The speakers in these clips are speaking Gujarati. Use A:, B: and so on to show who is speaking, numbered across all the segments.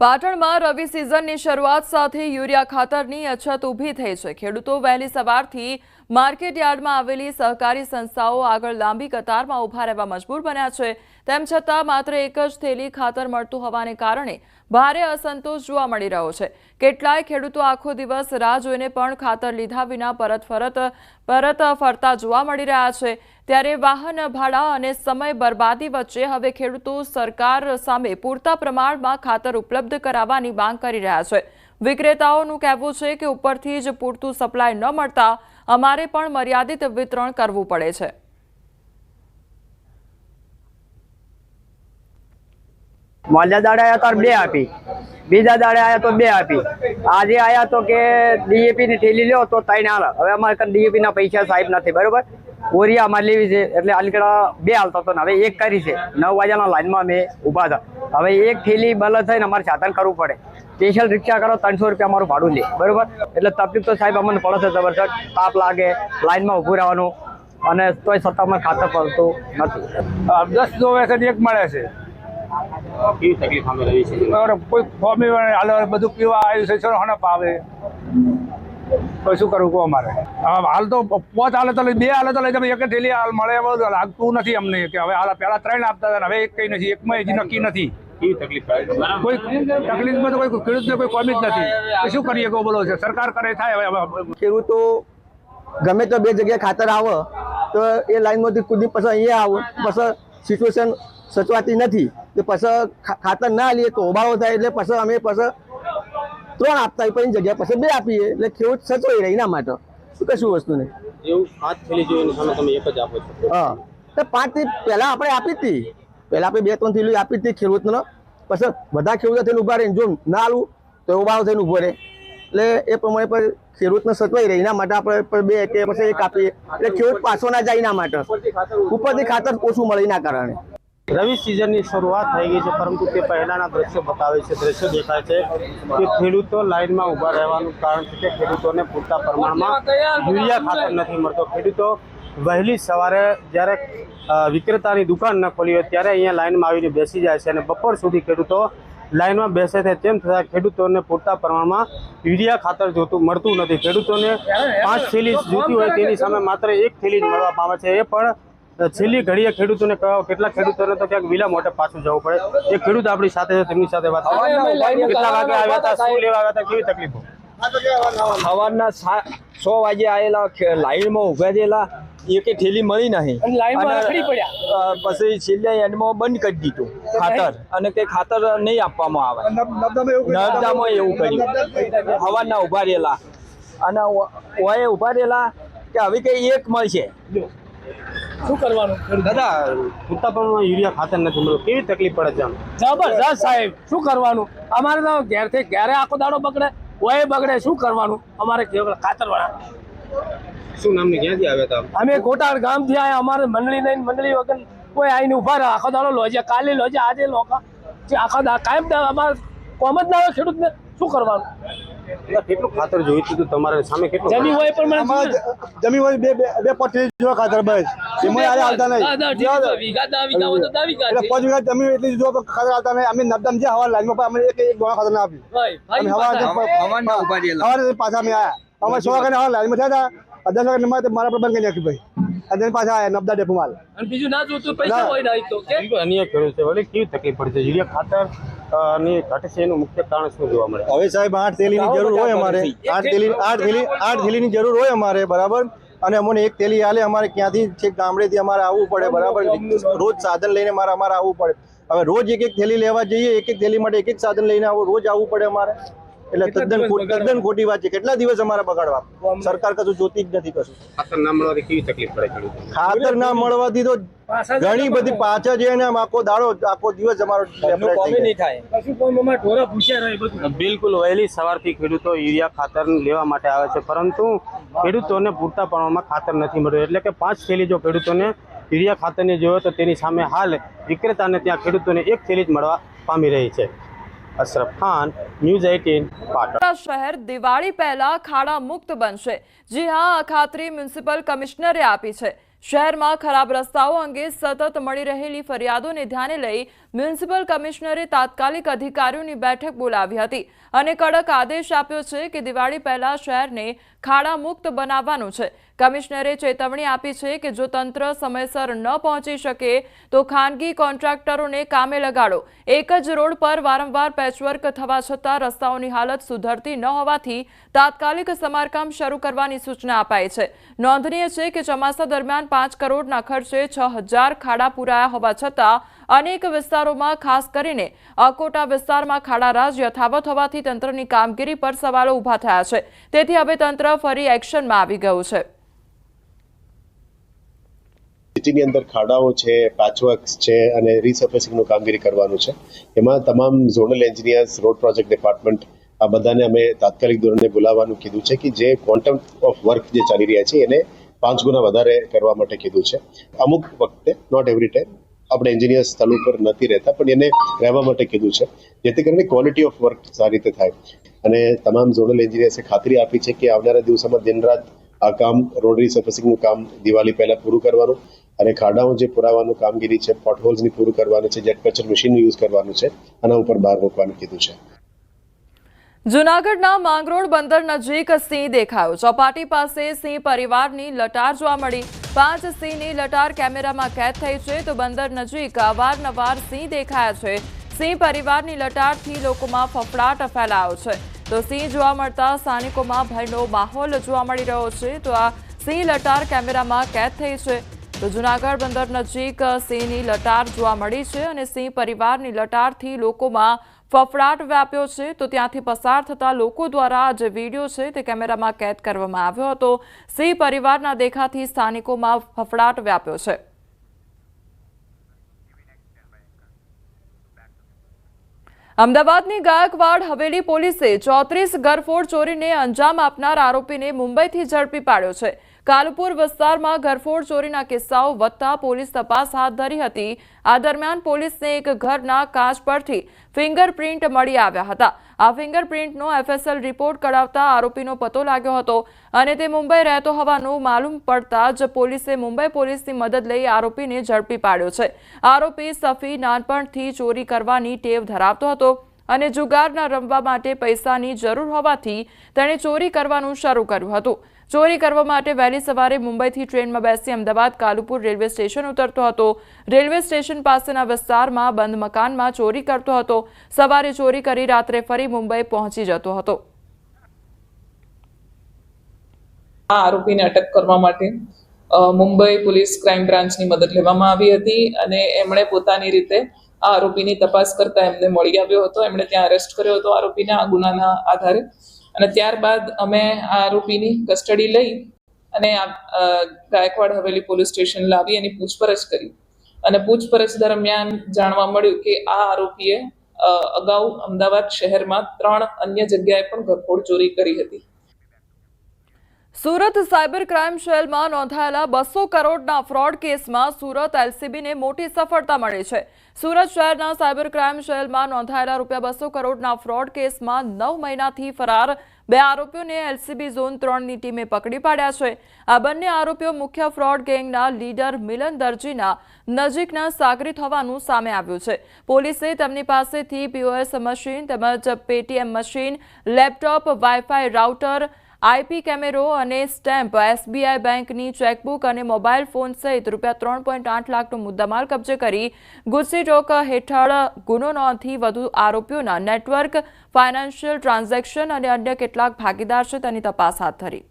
A: પાટણમાં રવિ સિઝનની શરૂઆત સાથે યુરિયા ખાતરની અછત ઊભી થઈ છે. ખેડૂતો વહેલી સવારથી માર્કેટ યાર્ડમાં આવેલી સહકારી સંસ્થાઓ આગળ લાંબી કતારમાં ઊભા રહેવા મજબૂર બન્યા છે. તેમ છતાં માત્ર એક જ થેલી ખાતર મળતું હોવાને કારણે ભારે અસંતોષ જોવા મળી રહ્યો છે. કેટલાય ખેડૂતો આખો દિવસ રાહ જોઈને પણ ખાતર લીધા વિના પરત ફરત, પરત ફરતા જોવા મળી રહ્યા છે. ત્યારે વાહન, ભાડા અને સમય બરબાદી વચ્ચે હવે ખેડૂતો સરકાર સામે પૂરતા પ્રમાણમાં ખાતર ઉપલબ્ધ કરાવવાની માંગ કરી રહ્યા છે. વિક્રેતાઓનું કહેવું છે કે ઉપરથી જ પૂરતું સપ્લાય ન મળતા અમારે પણ મર્યાદિત વિતરણ કરવું પડે છે.
B: મોલ્યા દાડે આયા તો બે આપી. બીજા દાડે આયા તો બે આપી. આજે આયા તો કે ડીએપી ની થેલી લ્યો તો ત્રણ હાલ હવે અમારે ડીએપી ના પૈસા સાહેબ નથી, બરોબર? ઓરિયા અમારે લેવી છે એટલે આલકડા બે હાલતો હતો ને હવે એક કરી છે. નવ વાગ્યાના લાઈનમાં અમે ઊભા હતા. હવે એક થેલી બલ થઈને અમારે સાધન કરવું પડે. સ્પેશિયલ રિક્ષા કરો ત્રણસો રૂપિયા અમારું ભાડું લે. બરોબર? એટલે તકલીફ તો સાહેબ અમને પડે છે જબરજસ્ત તાપ લાગે લાઇનમાં ઊભું રહેવાનું. અને તોય છતાં ખાતર પડતું નથી.
C: દસ જો વેસન એક મળે છે.
D: કેવી તકલીફ અમે રહી છે?
C: બરાબર. કોઈ ફોમી બધું પીવા આવ્યું છે ચલો હણપ આવે. તો શું કરવું કહો અમારે? હાલ તો પાંચ હાલે તો બે હાલે તો લઈ તમે એક જ થેલી હાલ મળે એમ લાગતું નથી અમને કે હવે હાલ પહેલા ત્રણ આપતા હતા હવે એક કઈ નથી એકમાં હજી નક્કી નથી. કોઈ તકલીફમાં તો કોઈ ખેડૂતને કોઈ કોમી જ નથી. તો શું કરીએ કહો બોલો છે? સરકાર કરે થાય હવે હવે
E: ખેડૂતો ગમે તો બે જગ્યાએ ખાતર આવે તો એ લાઈનમાંથી કુદી પછી અહીંયા આવો પછી સિચ્યુએશન સચવાતી નથી. કે પછી ખાતર ના લઈએ તો ઓબાળો થાય એટલે પછી અમે પછી ત્રણ આપતા હોય પણ જગ્યા પછી બે આપીએ એટલે ખેડૂત સચવાઈ રહે એના માટે. કશું વસ્તુ નહીં.
D: એવું હાથ થેલી જોઈને સામે તમે એક જ આપો છો.
E: હા. તો પાંચથી પહેલા આપણે આપી હતી. પહેલા આપણે બે ત્રણ થેલી આપી હતી હતી ખેડૂતને. પછી બધા ખેડૂતો થઈને ઊભા રહીને જો ના આલું તો ઊભા થઈને ઊભો રહે. એટલે એ પ્રમાણે પણ ખેડૂતને સચવાઈ રહે. એના માટે આપણે બે કે પછી એક આપીએ. એટલે ખેડૂત પાછો ના જાય એના માટે. ઉપરથી ખાતર ઓછું મળે એના કારણે.
D: રવિ સિઝનની શરૂઆત થઈ ગઈ છે, પરંતુ તે પહેલાના દ્રશ્યો બતાવે છે, દ્રશ્યો દેખાય છે કે ખેડૂતો લાઇનમાં ઊભા રહેવાનું કારણ છે કે ખેડૂતોને પૂરતા પ્રમાણમાં યુરિયા ખાતર નથી મળતો. ખેડૂતો વહેલી સવારે જ્યારે વિક્રેતાની દુકાન ન ખોલી હોય ત્યારે અહીંયા લાઈનમાં આવીને બેસી જાય છે અને બપોર સુધી ખેડૂતો લાઇનમાં બેસે છે. તેમ છતાં ખેડૂતોને પૂરતા પ્રમાણમાં યુરિયા ખાતર જોતું મળતું નથી. ખેડૂતોને પાંચ થેલી જોતી હોય તેની સામે માત્ર એક થેલી જ મળવા પામે છે. એ પણ છેલ્લી ઘડીએ ખેડૂતોને કહો કેટલા ખેડૂતોને તો ક્યાંક વિલા મોટે પાછું જવું પડે. એ ખેડૂત આપણી સાથે તેમની સાથે વાત કેટલા વાગે આવ્યા હતા શું લેવા આવ્યા હતા કેવી તકલીફો?
F: સવારના સા- સો વાગે આવેલા લાઈનમાં ઊભા રહેલા એકે થેલી મળી નહીં. પછી છેલ્લે એન્ડમાં બંધ કરી દીધું ખાતર. અને તે ખાતર નહીં આપવામાં આવે. નર્મદામાં એવું કર્યું? હવાના ઊભા રહેલા. અને ઓએ ઊભા રહેલા કે હવે કઈ એક મળશે?
D: દાદા પૂરતા પ્રમાણમાં યુરિયા ખાતર નથી મળ્યું કેવી તકલીફ પડે છે
G: જબરજસ્ત સાહેબ શું કરવાનું? અમારે તો ઘેરથી ઘેરે આખો દાડો બગડે કોઈ બગડે શું કરવાનું? અમારે ખાતર વાળા
D: શું નામની ક્યાંથી આવ્યા હતા
G: અમે ગોટાળ ગામથી આવ્યા અમારે મંડળી લઈને મંડળી વગર કોઈ આવીને ઊભા રહ્યા આખો દાડો લોજે કાલે લોજે આજે લોકો. જે આખા દા કાયમ અમારે કોમ જ ના હોય ખેડૂતને શું કરવાનું?
D: કેટલું ખાતર જોઈતું હતું તમારે? સામે કેટલું
G: જમી હોય પણ
E: જમી હોય બે બે પટ્ટી જો ખાતર બસ. એમાં યારે હાલતા
G: છે.
E: પાંચ વીઘા જમીન એટલી જો ખાતર હાલતા નહીં. અમે નબદમ જે હવા લાઈનમાં પણ અમે એક એક દોણા ખાતર ના આપ્યું.
G: ભાઈ, ભાઈ
E: અને હવા
G: પાછા.
E: અમે આયા. અમારે સો વાગે હવા લાઈનમાં થયા હતા. અઢાર વાગે મારા પર બંધ કરી નાખ્યું ભાઈ. અને પાછા આયા નબદા ડેપો માલ.
G: અને બીજું ના જોતું પૈસા હોય ના તો કે?
D: અન્ય ખેડૂત છે. વળી કેવી તકલીફ પડે યુરિયા ખાતર અ, ઘટે છે એનું મુખ્ય કારણ શું જોવા મળે?
E: હવે સાહેબ આઠ તેલીની જરૂર હોય અમારે. આઠ થેલી આઠ થેલી આઠ થેલીની જરૂર હોય અમારે બરાબર? અને અમને એક થેલી હાલે અમારે ક્યાંથી છેક ગામડેથી અમારે આવવું પડે બરાબર? રોજ સાધન લઈને મારે અમારે આવવું પડે. હવે રોજ એક એક થેલી લેવા જઈએ એક એક થેલી માટે એક એક સાધન લઈને આવો રોજ આવવું પડે અમારે. એટલે તદ્દન તદ્દન ખોટી વાત છે. કેટલા દિવસ અમારે બગાડવા? સરકાર કશું જોતી જ નથી કશું.
D: ખાતર ના મળવાથી કેવી તકલીફ પડે
E: ખાતર ના મળવાથી તો ઘણી બધી પાછા છે ને આમ આખો દાડો આખો દિવસ અમારો
D: બિલકુલ વહેલી સવારથી ખેડૂતો યુરિયા ખાતર લેવા માટે આવે છે પરંતુ ખેડૂતોને પૂરતા પ્રમાણમાં ખાતર નથી મળ્યું. એટલે કે પાંચ થેલી જો ખેડૂતોને યુરિયા ખાતરની જોઈએ તો તેની સામે હાલ વિક્રેતાને ત્યાં ખેડૂતોને એક થેલી જ મળવા પામી રહી છે. Ashraf Khan, news eighteen,
A: Patan. શહેર દિવાળી પહેલા ખાડા મુક્ત બનશે. જી હા ખાતરી મ્યુનિસિપલ કમિશનરે આપી છે. શહેરમાં ખરાબ રસ્તાઓ અંગે સતત મળી રહેલી ફરિયાદોને ધ્યાને લઈ મ્યુનિસિપલ કમિશનરે તાત્કાલિક અધિકારીઓની બેઠક બોલાવી હતી અને કડક આદેશ આપ્યો છે કે દિવાળી પહેલા શહેરને ખાડા મુક્ત બનાવવાનું છે. કમિશનરે ચેતવણી આપી છે કે જો તંત્ર સમયસર ન પહોંચી શકે, તો ખાનગી કોન્ટ્રાક્ટરોને કામે લગાડો. એક જ રોડ પર વારંવાર પેચવર્ક થવા છતાં રસ્તાઓની હાલત સુધરતી ન હોવાથી તાત્કાલિક સમારકામ શરૂ કરવાની સૂચના અપાઈ છે. નોંધનીય છે કે ચોમાસા દરમિયાન પાંચ કરોડના ખર્ચે છ હજાર ખાડા પુરાયા હોવા છતાં અનેક વિસ્તારોમાં, ખાસ કરીને અકોટા વિસ્તારમાં ખાડા રાજ યથાવત હોવાથી તંત્રની કામગીરી પર સવાલો ઊભા થયા છે. તેથી હવે તંત્ર ફરી એક્શનમાં આવી ગયું છે.
H: સિટીની અંદર ખાડાઓ છે પેચવર્ક્સ છે અને રીસર્ફેસિંગનું કામગીરી કરવાનું છે. એમાં તમામ zonal engineers road project department આ બધાને અમે તાત્કાલિક ધોરણે બોલાવવાનું કીધું છે કે જે ક્વોન્ટમ ઓફ વર્ક જે ચાલી રહ્યા છે, એને પાંચ ગુણા વધારે કરવા માટે કીધું છે. અમુક વખતે નોટ એવરી ટાઈમ આપણે એન્જિનિયર સ્થળ ઉપર નથી રહેતા, પણ એને રહેવા માટે કીધું છે. જેથી કરીને ક્વોલિટી ઓફ વર્ક સારી રીતે થાય. અને તમામ ઝોનલ એન્જિનિયર્સે ખાતરી આપી છે કે આવનારા દિવસોમાં દિન રાત આ કામ રોડ રીસર્ફેસિંગનું કામ દિવાળી પહેલા પૂરું કરવાનું. અને ખાડાઓ જે પુરાવાનું કામગીરી છે પોટહોલ્સની પૂરું કરવાનું છે જેટ કચર મશીનનું યુઝ કરવાનું છે, આના ઉપર બહાર મૂકવાનું કીધું છે.
A: જૂનાગઢના માંગરોળ બંદર નજીક સિંહ દેખાયો. ચોપાટી પાસે સિંહ પરિવારની લટાર જોવા મળી. પાંચ સિંહની લટાર કેમેરામાં કેદ થઈ છે તો બંદર નજીક અવારનવાર સિંહ દેખાયા છે. સિંહ પરિવારની લટારથી લોકોમાં ફફડાટ ફેલાયો છે. તો સિંહ જોવા મળતા સ્થાનિકોમાં ભયનો માહોલ જોવા મળી રહ્યો છે. તો આ સિંહ લટાર કેમેરામાં કેદ થઈ છે. તો જૂનાગઢ બંદર નજીક સિંહની લટાર જોવા મળી છે અને સિંહ પરિવારની લટારથી લોકોમાં ફફડાટ વ્યાપ્યો છે. તો ત્યાંથી પસાર થતા લોકો દ્વારા જે વીડિયો છે તે કેમેરામાં કેદ કરવામાં આવ્યો હતો. સિંહ પરિવારના દેખાથી સ્થાનિકોમાં ફફડાટ વ્યાપ્યો છે. અમદાવાદની ગાયકવાડ હવેલી પોલીસે ચોત્રીસ ગરફોડ ચોરીને અંજામ આપનાર આરોપીને મુંબઈથી ઝડપી પાડ્યો છે. કાલુપુર વિસ્તારમાં ઘરફોડ ચોરીના કિસ્સાઓ વધતા પોલીસ તપાસ હાથ ધરી હતી. આ દરમિયાન પોલીસને એક ઘરના કાચ પરથી ફિંગરપ્રિન્ટ મળી આવ્યા હતા. આ ફિંગરપ્રિન્ટનો એફએસએલ રિપોર્ટ કઢાવતા આરોપીનો પતો લાગ્યો હતો અને તે મુંબઈ રહેતો હોવાનું માલુમ પડતા જ પોલીસે મુંબઈ પોલીસની મદદ લઈ આરોપીને ઝડપી પાડ્યો છે. આરોપી સફી નાનપણથી ચોરી કરવાની ટેવ ધરાવતો હતો અને જુગારના રમવા માટે પૈસાની જરૂર હોવાથી તેણે ચોરી કરવાનું શરૂ કર્યું હતું. ચોરી કરવા માટે વહેલી સવારે મુંબઈથી ટ્રેનમાં બેસી અમદાવાદ કાલુપુર રેલવે સ્ટેશન ઉતરતો હતો. રેલવે સ્ટેશન પાસેના વિસ્તારમાં બંધ મકાનમાં ચોરી કરતો હતો. સવારે ચોરી કરી રાત્રે ફરી મુંબઈ પહોંચી જતો હતો.
I: આ આરોપીને અટક કરવા માટે મુંબઈ પોલીસ ક્રાઇમ બ્રાન્ચની મદદ લેવામાં આવી હતી અને એમણે પોતાની રીતે આ આરોપીની તપાસ કરતા એમને મળી આવ્યો હતો. એમણે ત્યાં અરેસ્ટ કર્યો હતો આરોપીને આ ગુનાના આધારે. અને ત્યારબાદ અમે આ આરોપીની કસ્ટડી લઈ અને ગાયકવાડ હવેલી પોલીસ સ્ટેશન લાવી એની પૂછપરછ કરી. અને પૂછપરછ દરમિયાન જાણવા મળ્યું કે આ આરોપીએ અગાઉ અમદાવાદ શહેરમાં ત્રણ અન્ય જગ્યાએ પણ ઘરફોડ ચોરી કરી હતી.
A: સુરત સાયબર ક્રાઇમ સેલમાં નોંધાયેલા બસો કરોડના ફ્રોડ કેસમાં સુરત એલસીબીને મોટી સફળતા મળી છે. સુરત શહેરના સાયબર ક્રાઇમ સેલમાં નોંધાયેલા રૂપિયા બસો કરોડના ફ્રોડ કેસમાં નવ મહિનાથી ફરાર બે આરોપીઓને એલસીબી ઝોન ત્રણની ટીમે પકડી પાડ્યા છે. આ બંને આરોપીઓ મુખ્ય ફ્રોડ ગેંગના લીડર મિલન દરજીના નજીકના સાગરીત હોવાનું સામે આવ્યું છે. પોલીસે તેમની પાસેથી પીઓએસ મશીન તેમજ Paytm machine, laptop, wifi router IP કેમેરો અને સ્ટેમ્પ એસબીઆઈ બેંકની ચેકબુક અને મોબાઈલ ફોન સહિત રૂપિયા ત્રણ પોઈન્ટ આઠ લાખનો મુદ્દામાલ કબજે કરી ગુસ્સી ટોક હેઠળ ગુનો નોંધી વધુ આરોપીઓના નેટવર્ક ફાઇનાન્શિયલ ટ્રાન્ઝેક્શન અને અન્ય કેટલાક ભાગીદાર છે તેની તપાસ હાથ ધરી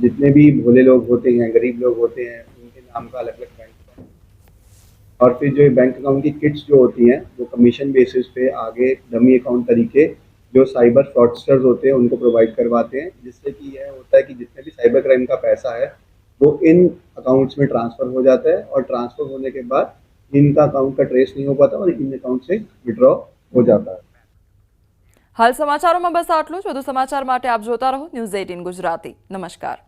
J: जितने भी भोले लोग होते हैं गरीब लोग होते हैं उनके नाम का अलग अलग बैंक है और फिर जो ये बैंक अकाउंट की किट्स जो होती हैं वो कमीशन बेसिस पे आगे डमी अकाउंट तरीके जो साइबर फ्रॉडस्टर्स होते हैं उनको प्रोवाइड करवाते हैं जिससे कि यह होता है कि जितने भी साइबर क्राइम का पैसा है वो इन अकाउंट्स में ट्रांसफ़र हो जाता है और ट्रांसफ़र होने के बाद इनका अकाउंट का ट्रेस नहीं हो पाता और इन अकाउंट से विड्रॉ हो जाता है
A: હાલ સમાચારોમાં બસ આટલું જ વધુ સમાચાર માટે આપ જોતા રહો ન્યૂઝ એઇટીન ગુજરાતી નમસ્કાર